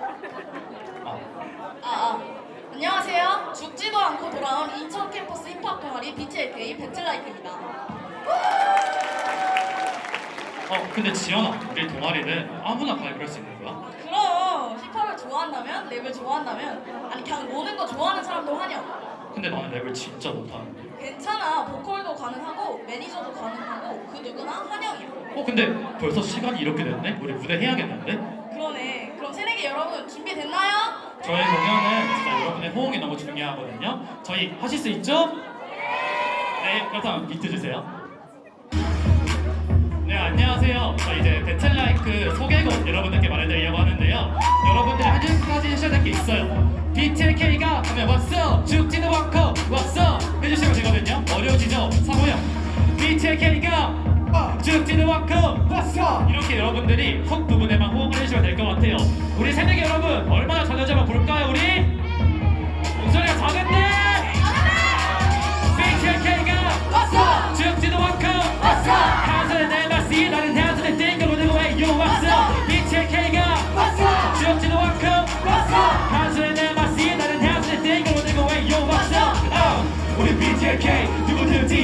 아, 아, 아. 안녕하세요. 죽지도 않고 돌아온 인천 캠퍼스 힙합 동아리 BTLK 배틀라이크입니다. 어 근데 지연아 우리 동아리는 아무나 가입할 수 있는 거야? 그럼 힙합을 좋아한다면, 랩을 좋아한다면, 아니 그냥 노는 거 좋아하는 사람도 환영. 근데 나는 랩을 진짜 못하는데 괜찮아. 보컬도 가능하고 매니저도 가능하고 그 누구나 환영이야. 어 근데 벌써 시간이 이렇게 됐네? 우리 무대 해야겠는데? 여러분 준비됐나요? 저희 공연은 진짜 여러분의 호응이 너무 중요하거든요. 저희 하실 수 있죠? 네 그렇다면 비트 주세요. 네 안녕하세요. 저 이제 배틀라이크 소개곡 여러분들께 말해드리려고 하는데요. 여러분들이 한 가지 하셔야 될 게 있어요. BTLK가 하면 왔어 죽지도 않고 왔어 해주시면 되거든요. 어려워지죠? 사모형 BTLK가 죽지도 않고 왔어. 이렇게 여러분들이 훅 부분에만 호응을 해주시면 될 것 같아요. 우리 새내기 여러분 얼마나 잘하는지 한번 볼까요 우리? 목소리가 작은데 BTLK가 왔어! 죽지도 않고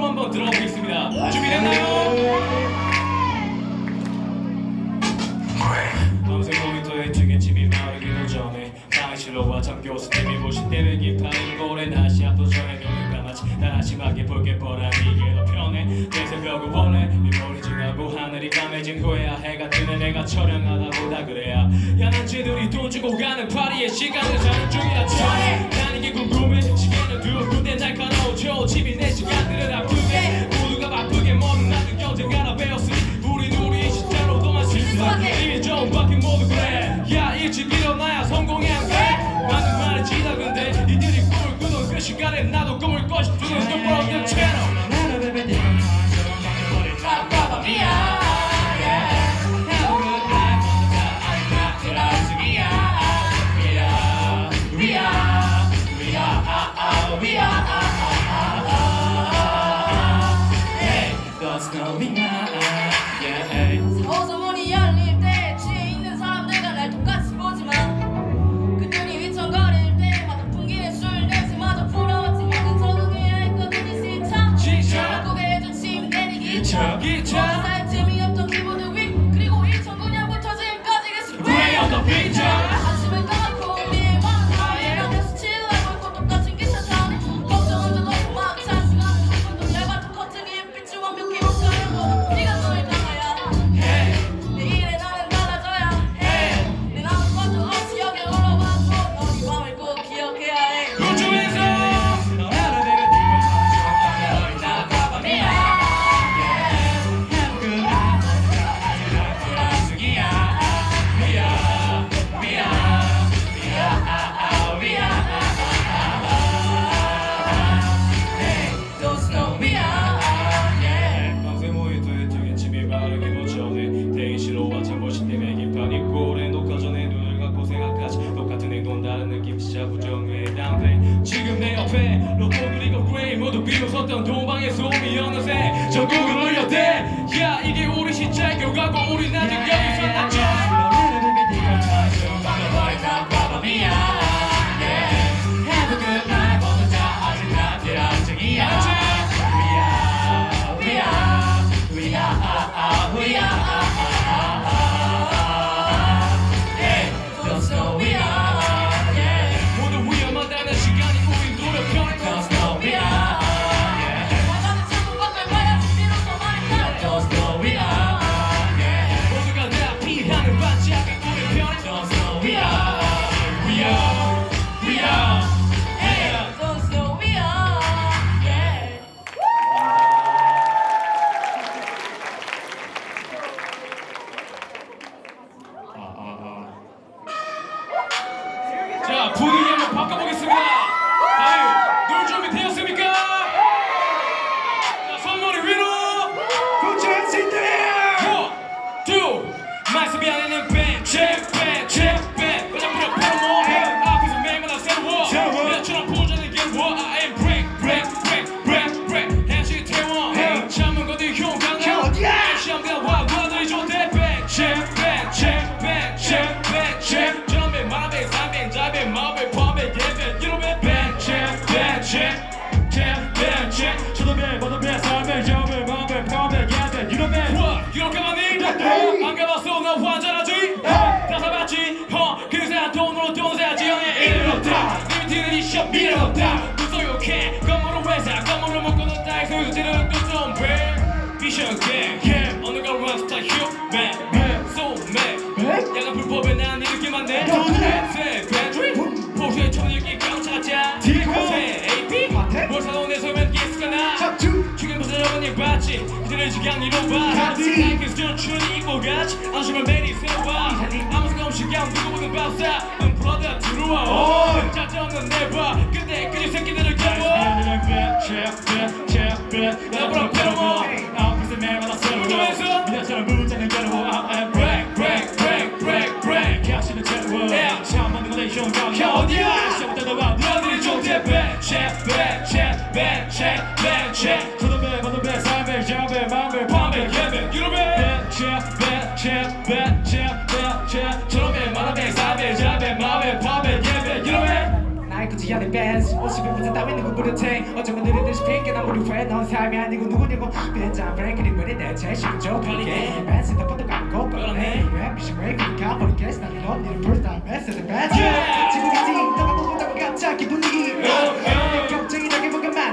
시차로 한번 들어가 보겠습니다. 준비됐나요? 튀긴 침이 마르기도 전에 강의실로와 전교수 팀이 보신 때를 기타는 고래 다시 압도전에 눈을 감았지 난 한심하게 볼게 뻔한 이게 더 편해. 내 새벽을 원해. 네 머리 지나고 하늘이 까매진 후에야 해가 뜨는 내가 촬영하다 보다 그래야 야난 쟤들이 돈 주고 가는 파리에 시간을 자는 중이라 전해 집이 내 시간들을 아프게. 모두가 바쁘게 머리 나는 언젠가나 배웠으니 우린 우리 시대로도만 실수하게. 이미 좀 바뀐 모두 그래. 야 일찍 일어나야 성공해 안돼? 맞는 말이지다 근데 이들이 꿈을 꾸던 그 시간에 나도 꿈을 꿔시 두는 그 broken 무소욕해 건물을 회사 건물을 먹고는 다이 소유도 지르는 뚜좀 배. 미션 갱 어느 걸 락스타 휴맨 소맨 야간 불법에 난 이렇게 만네 새 배터리 포스에 천일기 깡차자 디코. 새 AP 파테. 뭘 사도 내 소면 기스가 나? 척추 죽인 무슨 여러분이 봤지? 그들의 지경이로 봐 같이. 나이키스 전춘이 입고 같이 안심을 매니 세워봐 아무 생각 없이 그냥 누구보든 밥사. 눈 풀어다 들어와. 오. 짜증 없는 내봐 좋대 밴스 50일부터 따위 누구 부르테 어쩌면 느리듯이 핑계난 우리 왜넌 삶이 아니고 누구냐고. 벤자 브레이크리 왜내 대체 심죠. 편리게 밴스 덕분도 까고 뻔해. 왜 미션 왜 그렇게 가버리겠어. time best of the best Yeah. 지금이지 너가 보고다고 갑자기 분위기 걱정이. 나게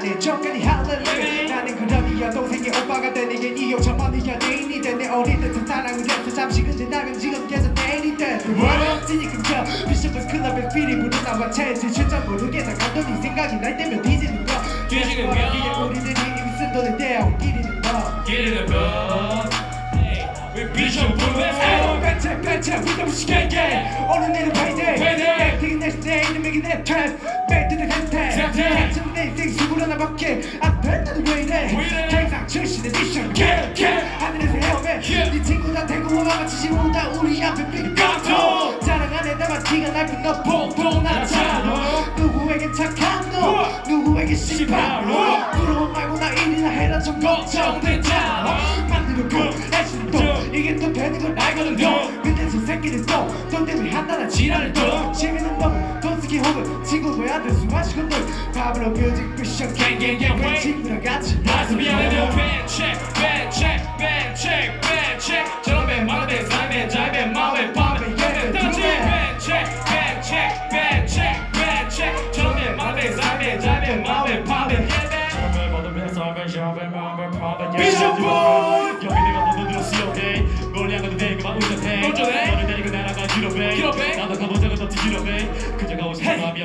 많네 저까지 할렐루야 나는 그럼이야 동생의 오빠가 되니게 네 욕처만이야 내인이 돼내 어릴 때쯤 사랑을 했어. 잠시 근데 나는 지금 계속 내일이 돼 지니 끊겨 비숍버스 클럽에 피리 부른 나와 첼시 출장 모르게 나가던 네 생각이 날 때면 뒤지는 거. 뒤지는 거. 우리들이 이미 쓴 돈을 떼어 끼리는 거 the boat We 비전 불매서? 배차 배차 위덤 시계게 오늘 내일 payday Payday. 액팅은 내 스테이는 맥이 내 트랩 배트는 지금 내 인생 수고로 나밖에 안 된다는 왜 이래? 항상 출신의 미션. 하늘에서 Yeah. 네 친구나 대고 와가 치지 못한 우리 앞에 빈 깡통. 자랑 안에 나만 티가 날뿐 너 보통 나잖아. 누구에게 착한 너. 누구에게 씨발 우와. 너 부러워 말고 나 일이나 해라 좀 걱정되잖아. 애쉬는 또 이게 또 되는 건 알거든요. 근데 저 새끼는 또돈 때문에 한다는 지랄을 또. 재미는 너무 돈 쓰기 혹은 친구 뭐야 될수 널 밥으로 뮤직 미션 갱갱갱 왜? 친구랑 같이 말씀이 아니면 벤책 벤책 벤책 벤책 저놈의 마음에 삶에 짧에 마음에 밤에 예배 따지 벤책 벤책 벤책 벤책 저놈의 마음에 삶에 짧에 마음에 밤에 예배 비숍 보이! 여기 내가 모두 들었어 오케이 뭘 향해도 돼 그만 운전해 운전해? 너를 데리고 날아가 유럽에 유럽에? 나도 적은 없지 유럽에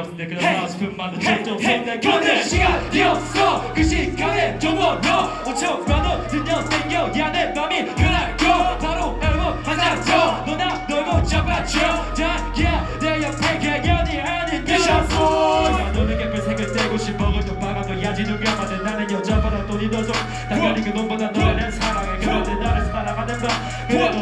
없는데 그냥 헤이! 가고 싶은 마음도 헤이! 좀좀 헤이! 생각 견딜 시간이 없어 그 시간에 좀더 오천 만 원 들려 땡겨 야내 맘이 그날거 바로 앨범 하나 더 너나 놀고 잡아줘 자야 내 옆에 개연이 아닌 비숍 보이! 너는 곁에 색을 떼고 싶어 그저 박아둬야지 누가 봐도 나는 여자보다 돈이 더좀 당연히 그 돈보다 너를 내 사랑해 그런데 나를 사랑하는 바 그래도